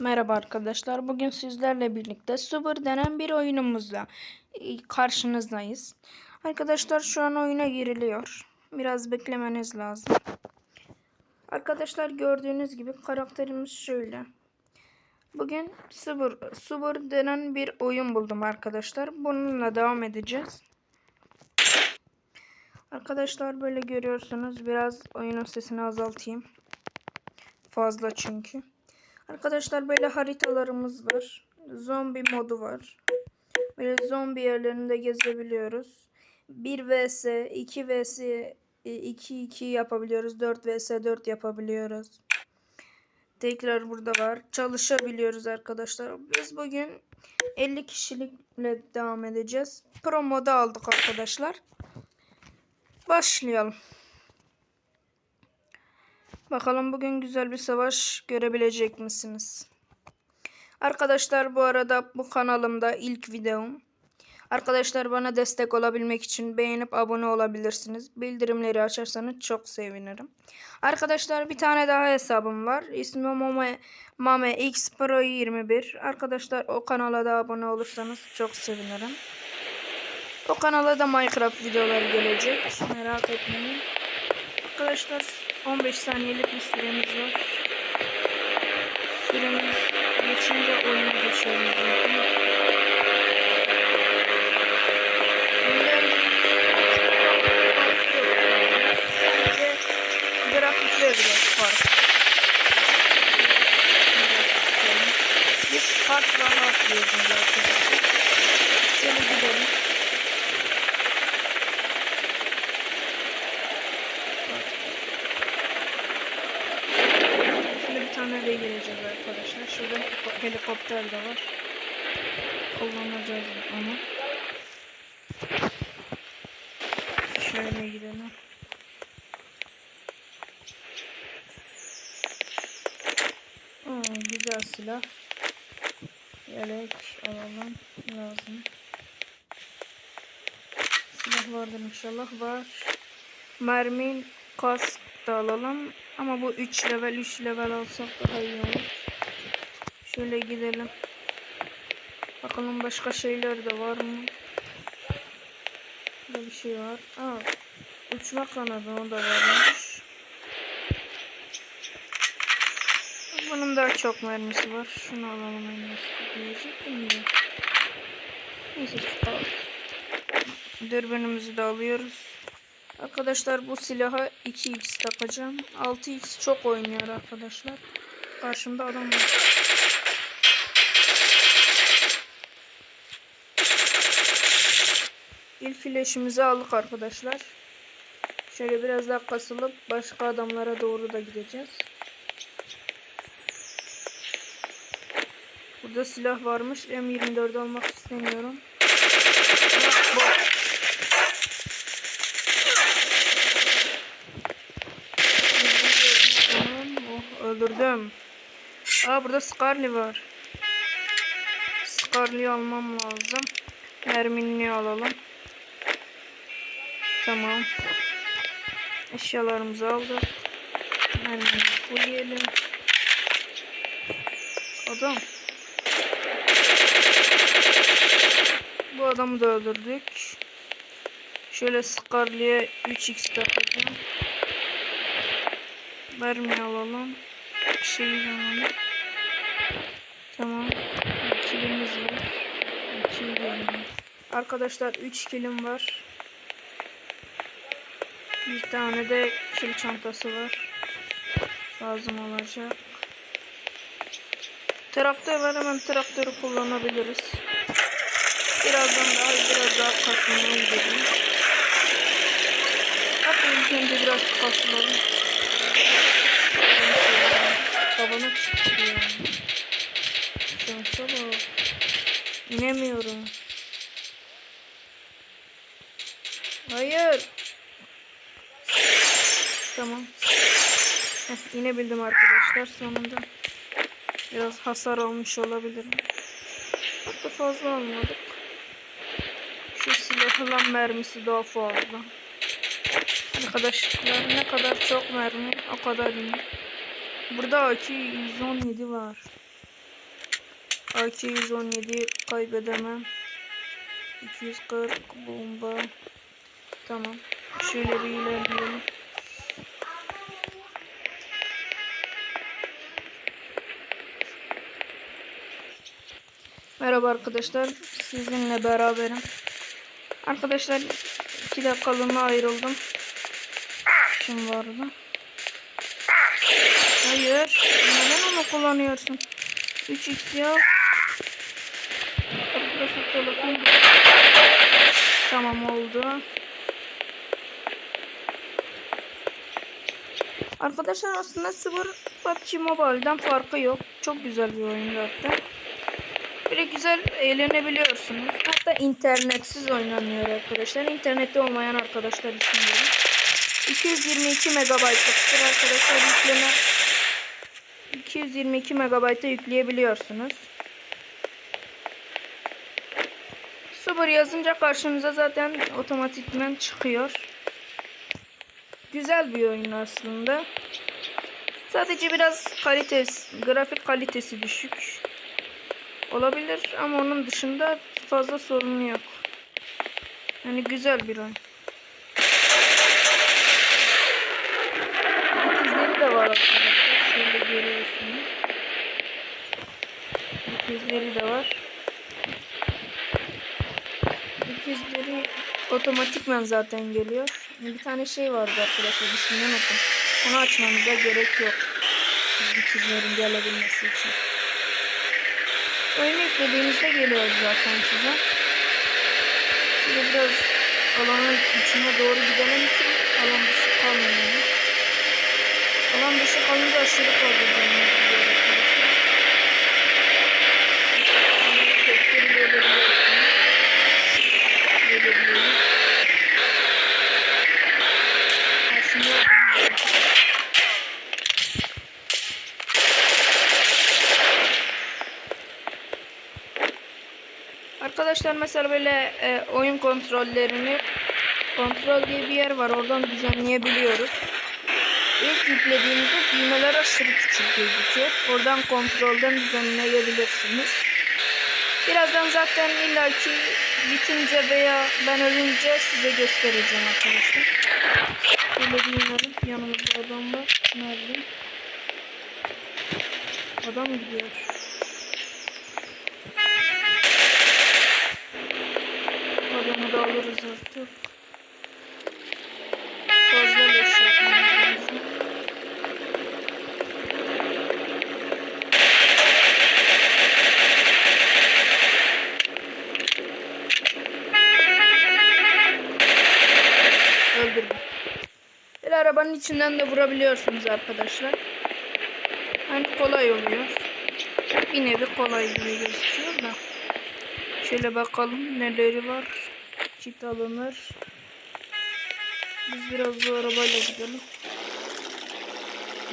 Merhaba arkadaşlar. Bugün sizlerle birlikte Super denen bir oyunumuzla e, karşınızdayız. Arkadaşlar şu an oyuna giriliyor. Biraz beklemeniz lazım. Arkadaşlar gördüğünüz gibi karakterimiz şöyle. Bugün Super, Super denen bir oyun buldum arkadaşlar. Bununla devam edeceğiz. Arkadaşlar böyle görüyorsunuz. Biraz oyunun sesini azaltayım. Fazla çünkü. Arkadaşlar böyle haritalarımız var. Zombi modu var. Böyle zombi yerlerinde gezebiliyoruz. 1 vs 2 vs 2 2 yapabiliyoruz. 4 vs 4 yapabiliyoruz. Tekrar burada var. Çalışabiliyoruz arkadaşlar. Biz bugün 50 kişilikle devam edeceğiz. Pro moda aldık arkadaşlar. Başlayalım. Bakalım bugün güzel bir savaş görebilecek misiniz? Arkadaşlar bu arada bu kanalımda ilk videom. Arkadaşlar bana destek olabilmek için beğenip abone olabilirsiniz. Bildirimleri açarsanız çok sevinirim. Arkadaşlar bir tane daha hesabım var. İsmi Mame, Mame X Pro 21. Arkadaşlar o kanala da abone olursanız çok sevinirim. O kanala da Minecraft videoları gelecek. Merak etmeyin. Arkadaşlar 15 saniyelik bir süremiz var. Süremiz geçince oyuna geçiyoruz. zaten. Grafikler biraz farklı. Biz kartlarla atlıyoruz arkadaşlar. Şöyle gidelim. Şöyle bir tane de geleceğiz arkadaşlar. Şurada heliko- helikopter de var. Kullanacağız onu. Şöyle gidelim. Aa, güzel silah. Yelek alalım. Lazım. Silah vardır inşallah. Var. Mermin kask da alalım. Ama bu 3 level 3 level alsak daha iyi olur. Şöyle gidelim. Bakalım başka şeyler de var mı? Burada bir şey var. Aa, uçma kanadı o da varmış. Bunun daha çok mermisi var. Şunu alalım en iyisi diyecektim de. Neyse tutalım. Dürbünümüzü de alıyoruz. Arkadaşlar bu silaha 2x takacağım. 6x çok oynuyor arkadaşlar. Karşımda adam var. İlk flaşımızı aldık arkadaşlar. Şöyle biraz daha kasılıp başka adamlara doğru da gideceğiz. Burada silah varmış. M24 almak istemiyorum. Bak. Oh, öldürdüm. Aa burada Scarly var. Scarly'yi almam lazım. Merminini alalım. Tamam. Eşyalarımızı aldık. Mermini fullleyelim. Adam. Bu adamı da öldürdük. Şöyle Scarly'e 3x takacağım. Mermi alalım. Şeyi alalım. Tamam. Kilimiz var. Kilim. Arkadaşlar 3 kilim var. Bir tane de kil çantası var. Lazım olacak. Traktör var hemen traktörü kullanabiliriz. Birazdan daha biraz daha kasmaya gidelim. Hatta ilk önce biraz kasılalım. Babana çıktı ya. Şansa bak. İnemiyorum. Hayır. Tamam. Heh, inebildim arkadaşlar sonunda. Biraz hasar almış olabilirim. Hatta fazla almadık. Şu silahın mermisi daha fazla. Arkadaşlar ne kadar çok mermi o kadar iyi. Burada AK 117 var. AK-117 kaybedemem. 240 bomba. Tamam. Şöyle bir ilerleyelim. Merhaba arkadaşlar. Sizinle beraberim. Arkadaşlar 2 dakikalığına ayrıldım. Kim vardı? Hayır. Neden onu kullanıyorsun? 3x ya. Arkadaşlar telefon. Tamam oldu. Arkadaşlar aslında sıfır PUBG Mobile'den farkı yok. Çok güzel bir oyun zaten. Böyle güzel eğlenebiliyorsunuz. Hatta internetsiz oynanıyor arkadaşlar. İnternette olmayan arkadaşlar için de. 222 megabaytlıktır arkadaşlar yükleme. 222 megabayta yükleyebiliyorsunuz. Sıfır yazınca karşınıza zaten otomatikman çıkıyor. Güzel bir oyun aslında. Sadece biraz kalitesi, grafik kalitesi düşük olabilir ama onun dışında fazla sorunu yok. Yani güzel bir oyun. İkizleri de var arkadaşlar. Şöyle görüyorsunuz. İkizleri de var. İkizleri otomatikman zaten geliyor. Bir tane şey vardı arkadaşlar. Unuttum. Onu açmamıza gerek yok. İkizlerin gelebilmesi için. Oyunu yüklediğinizde geliyor zaten size. Şimdi biraz alanın içine doğru gidelim ki alan dışı kalmayalım. Alan dışı kalınca aşırı fazla canımız gidiyor arkadaşlar. Tepkili gelebiliyorsunuz. Gelebiliyoruz. Aslında Arkadaşlar mesela böyle e, oyun kontrollerini kontrol diye bir yer var oradan düzenleyebiliyoruz. İlk yüklediğinizde düğmeler aşırı küçük gözüküyor. Oradan kontrolden düzenleyebilirsiniz. Birazdan zaten illaki bitince veya ben ölünce size göstereceğim arkadaşlar. Böyle düğmelerin yanımızda adam var. Nerede? Adam gidiyor. Adamı da alırız artık. Fazla leş lazım. Öldürdüm. Bir arabanın içinden de vurabiliyorsunuz arkadaşlar. Hani kolay oluyor. Bir nevi kolay gibi gözüküyor da. Şöyle bakalım neleri var. Kit alınır. Biz biraz bu arabayla gidelim.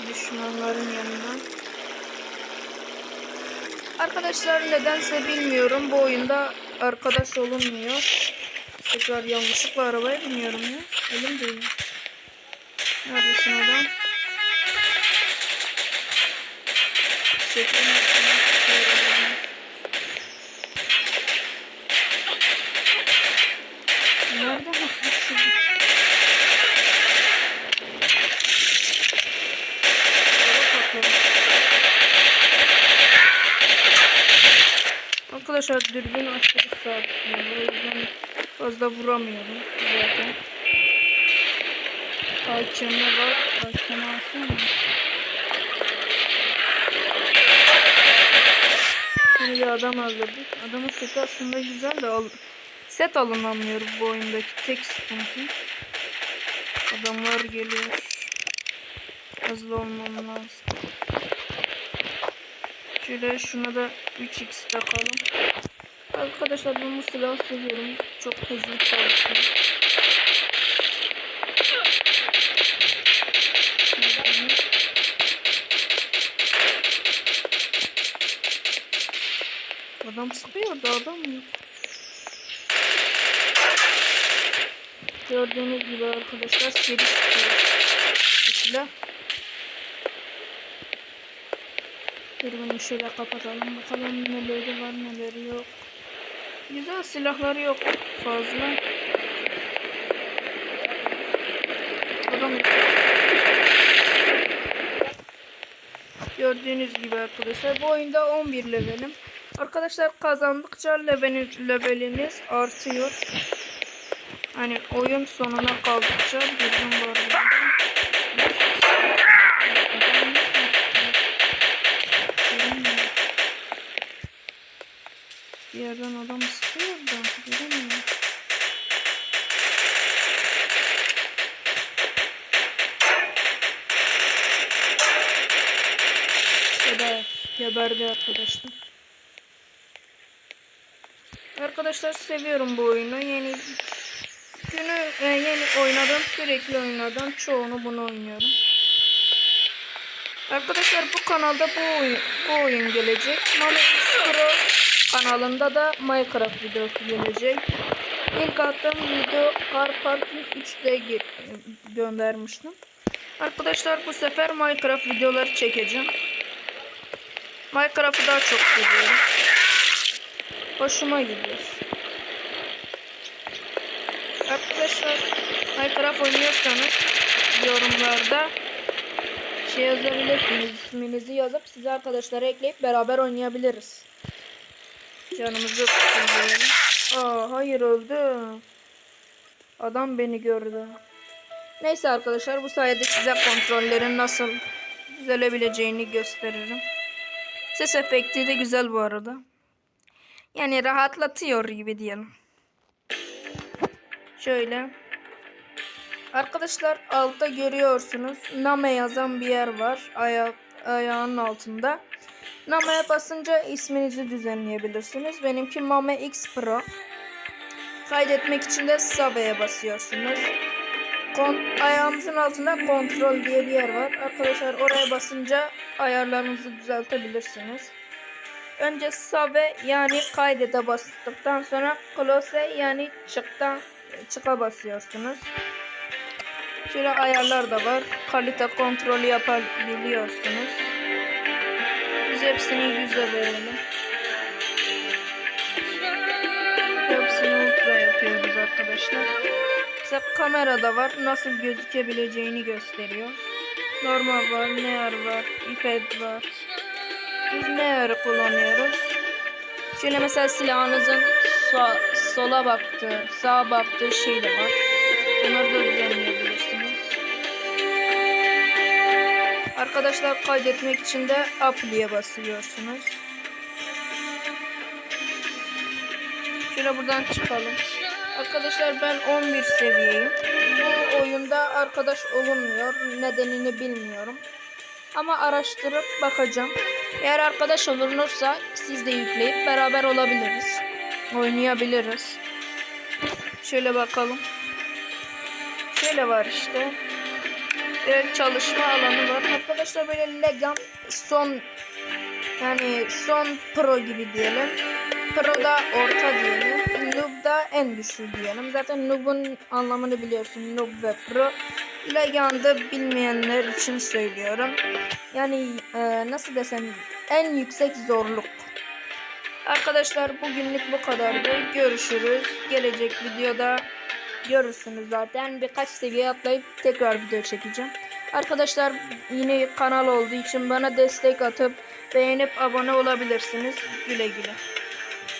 Düşmanların yanına. Arkadaşlar nedense bilmiyorum. Bu oyunda arkadaş olunmuyor. Tekrar yanlışlıkla arabaya biniyorum ya. Elim değil. Neredesin adam? Çekin. Arkadaşlar dürbün aşırı sarsıyor. O yüzden fazla vuramıyorum zaten. Hakeme var. Hakeme alsana. Şimdi bir adam öldürdük. Adamın seti aslında güzel de al set alınamıyor bu oyundaki tek sıkıntı. Adamlar geliyor. Hızlı olmam lazım. Şöyle şuna da 3x takalım. Arkadaşlar ben bu silahı seviyorum. Çok hızlı çalışıyor. Adam sıkıyor da adam yok. Gördüğünüz gibi arkadaşlar seri sıkıyor. Silah. Tribünü şöyle kapatalım. Bakalım neleri var neleri yok. Güzel silahları yok fazla. Gördüğünüz gibi arkadaşlar bu oyunda 11 levelim. Arkadaşlar kazandıkça levelin, leveliniz artıyor. Hani oyun sonuna kaldıkça girdim bu arada. Bir yerden adam sıkıyor da göremiyorum. Geber, geberdi arkadaşlar. Arkadaşlar seviyorum bu oyunu. Yeni günü e, yeni oynadım, sürekli oynadım. Çoğunu bunu oynuyorum. Arkadaşlar bu kanalda bu oyun, bu oyun gelecek. Mami X Pro kanalında da Minecraft videosu gelecek. İlk attığım video Car Parking 3D ge- göndermiştim. Arkadaşlar bu sefer Minecraft videoları çekeceğim. Minecraft'ı daha çok seviyorum. Hoşuma gidiyor. Arkadaşlar Minecraft oynuyorsanız yorumlarda şey yazabilirsiniz. İsminizi yazıp sizi arkadaşlara ekleyip beraber oynayabiliriz. Canımızı kullanalım. Aa hayır öldü. Adam beni gördü. Neyse arkadaşlar bu sayede size kontrollerin nasıl düzelebileceğini gösteririm. Ses efekti de güzel bu arada. Yani rahatlatıyor gibi diyelim. Şöyle. Arkadaşlar altta görüyorsunuz. Name yazan bir yer var. Ayak, ayağının altında. Name'ye basınca isminizi düzenleyebilirsiniz. Benimki Mame X Pro. Kaydetmek için de Save'ye basıyorsunuz. Kon ayağımızın altında kontrol diye bir yer var. Arkadaşlar oraya basınca ayarlarınızı düzeltebilirsiniz. Önce save yani kaydete bastıktan sonra close yani çıktan çıka basıyorsunuz. Şöyle ayarlar da var. Kalite kontrolü yapabiliyorsunuz. Biz hepsini yüze verelim. Hepsini ultra yapıyoruz arkadaşlar. Mesela kamerada var. Nasıl gözükebileceğini gösteriyor. Normal var, near var, iPad var. Biz near'ı kullanıyoruz. Şöyle mesela silahınızın so- sola baktığı, sağa baktığı şey var. Bunları da düzenleyebilirsiniz. Arkadaşlar kaydetmek için de apply'e basıyorsunuz. Şöyle buradan çıkalım. Arkadaşlar ben 11 seviyeyim. Bu oyunda arkadaş olunmuyor. Nedenini bilmiyorum. Ama araştırıp bakacağım. Eğer arkadaş olunursa siz de yükleyip beraber olabiliriz. Oynayabiliriz. Şöyle bakalım. Şöyle var işte. Direkt çalışma alanı var. Arkadaşlar böyle Legend son yani son pro gibi diyelim. Pro da orta diyelim. Noob da en düşük diyelim. Zaten Noob'un anlamını biliyorsun. Noob ve Pro. Legend'ı bilmeyenler için söylüyorum. Yani e, nasıl desem en yüksek zorluk. Arkadaşlar bugünlük bu kadardı. Görüşürüz. Gelecek videoda görürsünüz zaten. Birkaç seviye atlayıp tekrar video çekeceğim. Arkadaşlar yine kanal olduğu için bana destek atıp beğenip abone olabilirsiniz. Güle güle.